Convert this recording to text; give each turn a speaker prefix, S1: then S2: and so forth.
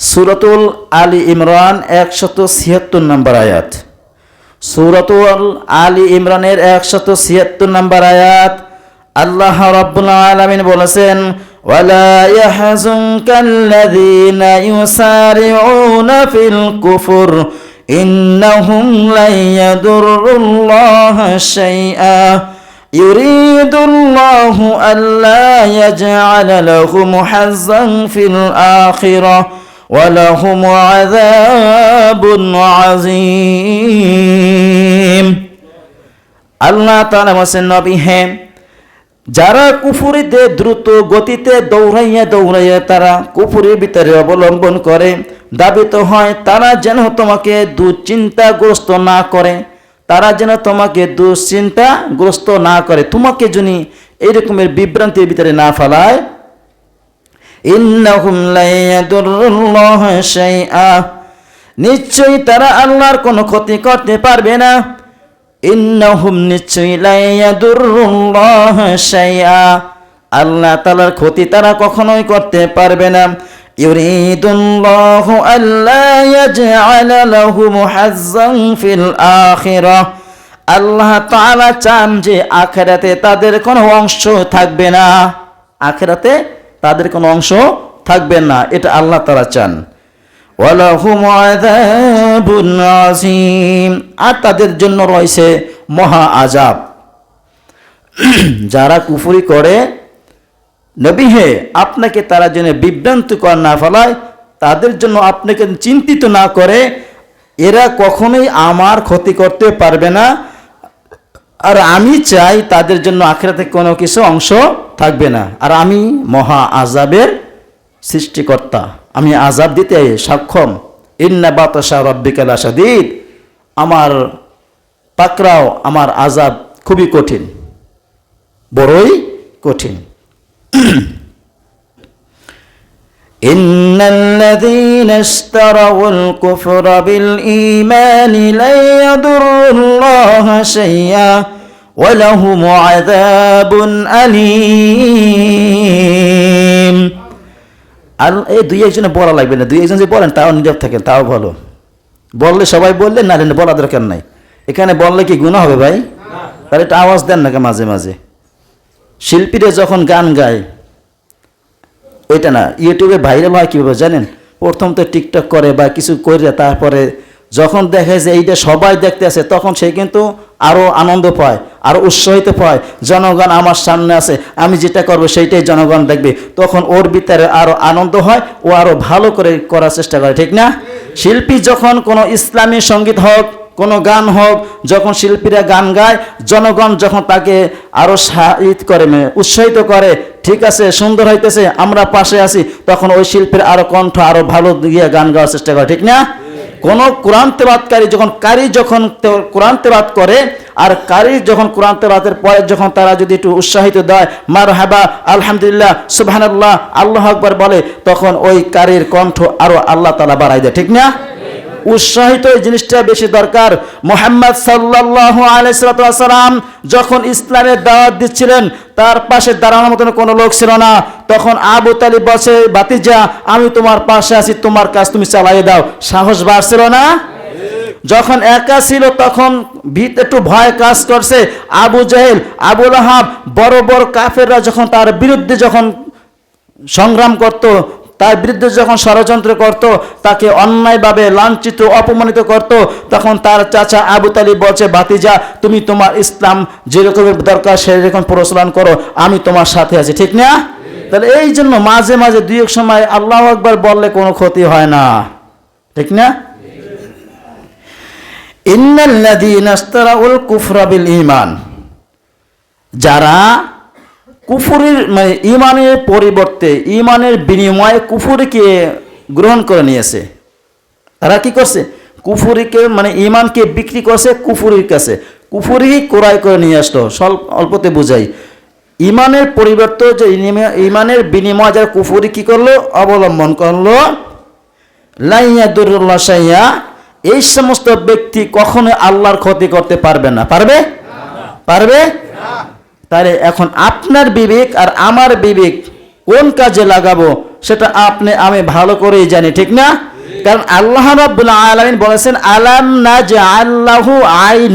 S1: সুরতুল আলী ইমরান একশত ছিয়াত্তর নম্বর আয়াত সুরতুল আলী ইমরানের একশত ছিয়াত্তর নম্বর আয়াত আল্লাহ রাব্বুল আলামিন বলেছেন ওয়ালা ইয়াহজুনকাল্লাযীনা ইউসারিউনা ফিল কুফর ইন্নাহুম লা ইয়াদুরুল্লাহা শাইআ يريد الله ألا يجعل لهم حظا في الآخرة ولهم عذاب عظيم আল্লাহ তাআলা বলেন নবী হ্যাঁ যারা কুফুরিতে দ্রুত গতিতে দৌড়াইয়া দৌড়াইয়া তারা কুফুরের ভিতরে অবলম্বন করে দাবিত হয় তারা যেন তোমাকে দুশ্চিন্তাগ্রস্ত না করে তারা যেন তোমাকে দুশ্চিন্তাগ্রস্ত না করে তোমাকে যদি এইরকমের বিভ্রান্তির ভিতরে না ফেলায় ইন্নাহুম লা ইয়াদুরুল্লাহা শাইআ। নিশ্চয়ই তারা আল্লাহর কোনো ক্ষতি করতে পারবে না। ইন্নাহুম নিশ্চয়ই লা ইয়াদুরুল্লাহা শাইআ। আল্লাহ তাআলার ক্ষতি তারা কখনোই করতে পারবে না। ইউরিদুল্লাহু আল্লা ইয়াজআলা লাহুম হাজ্জান ফিল আখিরাহ। আল্লাহ তাআলা চান যে আখেরাতে তাদের কোনো অংশ থাকবে না। আখেরাতে তাদের কোনো অংশ থাকবে না, এটা আল্লাহ তাআলা চান। আর তাদের জন্য রয়েছে মহা আজাব যারা কুফরি করে, নবী হে, আপনাকে তারা যেন বিভ্রান্ত কর না ফেলায়, তাদের জন্য আপনাকে চিন্তিত না করে, এরা কখনোই আমার ক্ষতি করতে পারবে না। আর আমি চাই তাদের জন্য আখেরাতে কোনো কিছু অংশ থাকবে না আর আমি মহা আজাবের সৃষ্টিকর্তা আমি আজাব দিতে সক্ষম ইন্না বাতাসা রব্বিকাল আসাদিদ আমার পাকরাও আমার আজাব খুবই কঠিন বড়ই কঠিন إن الذين اشتروا الكفر بالإيمان لن يضروا الله شيئا ولهم عذاب أليم আর এই দুই একজনে বলা লাগবে না দুই একজন যে বলেন তাও নিজের থাকেন তাও ভালো বললে সবাই বললেন না না বলা দরকার নাই এখানে বললে কি গুণা হবে ভাই তাহলে একটা আওয়াজ দেন না মাঝে মাঝে শিল্পীরা যখন গান গায় ওইটা না ইউটিউবে ভাইরাল হয় কীভাবে জানেন প্রথম তো টিকটক করে বা কিছু করে তারপরে যখন দেখে যে এইটা সবাই দেখতে আসে তখন সে কিন্তু আরও আনন্দ পায় আরও উৎসাহিত পায়। জনগণ আমার সামনে আছে, আমি যেটা করব সেইটাই জনগণ দেখবে। তখন ওর ভিতরে আরও আনন্দ হয়, ও আরও ভালো করে করার চেষ্টা করে, ঠিক না? শিল্পী যখন কোনো ইসলামী সংগীত হোক, কোনো গান হোক, যখন শিল্পীরা গান গায়, জনগণ যখন তাকে আরও সাহিত করে মানে উৎসাহিত করে, ঠিক আছে, সুন্দর হইতেছে, আমরা পাশে আছি, তখন ওই শিল্পীর আরও কণ্ঠ আরও ভালো দিয়ে গান গাওয়ার চেষ্টা করে, ঠিক না? কোন কোরআন তেবাদকারী যখন কারি যখন কোরআন তেবাদ করে, আর কারি যখন কোরআন তেবাদের পরে যখন তারা যদি একটু উৎসাহিত দেয় মার হাবা আলহামদুলিল্লাহ সুবাহ আল্লাহ আকবর বলে, তখন ওই কারির কণ্ঠ আরও আল্লাহ তালা বাড়াই দেয়। ঠিক না? উৎসাহিত এই জিনিসটা বেশি দরকার। মোহাম্মদ সাল্লাল্লাহু আলাইহি সাল্লাম যখন ইসলামের দাওয়াত দিচ্ছিলেন, তার পাশে দাঁড়ানোর মতন কোনো লোক ছিল না। তখন আবু তালিব বসে বাতিজা আমি তোমার পাশে আছি, তোমার কাজ তুমি চালাই দাও। সাহস বাড়ছিল না? যখন একা ছিল, তখন ভিত একটু ভয় কাজ করছে। আবু জাহেল আবুল আহাব বড় বড় কাফেররা যখন তার বিরুদ্ধে যখন সংগ্রাম করত তার বিরুদ্ধে যখন ষড়যন্ত্র করত, তাকে অন্যায়ভাবে লাঞ্ছিত, অপমানিত করত, তখন তার চাচা আবু তালিব বলছে বাতিজা তুমি তোমার ইসলাম যেরকমের দরকার সেরকম প্রচলন করো, আমি তোমার সাথে আছি। ঠিক না? তাহলে এই জন্য মাঝে মাঝে দুই এক সময় আল্লাহ একবার বললে কোনো ক্ষতি হয় না। ঠিক না? ইন্নাল্লাযীনা ইশতারাউল কুফরা বিল ঈমান, যারা কুফুরের মানে ইমানের পরিবর্তে, ইমানের বিনিময়ে কুফুরিকে গ্রহণ করে নিয়েছে। তারা কি করছে? কুফুরিকে মানে ইমানকে বিক্রি করছে কুফুরির কাছে। কুফুরি ক্রয় করে নিয়ে আসলো। স্বল্প অল্পতে বুঝাই। ইমানের পরিবর্তে যে ইমানের বিনিময় যারা কুফুরি কি করল? অবলম্বন করল। লাইয়া দুরুল্লাহ সাইয়া এই সমস্ত ব্যক্তি কখনো আল্লাহর ক্ষতি করতে পারবে না। পারবে? পারবে? তাহলে এখন আপনার বিবেক আর আমার বিবেক কোন কাজে লাগাবো, সেটা আপনি, আমি ভালো করেই জানি, ঠিক না? কারণ আল্লাহ রাবুল্লাহ আলমিন বলেছেন, আলাম না যে আল্লাহ আই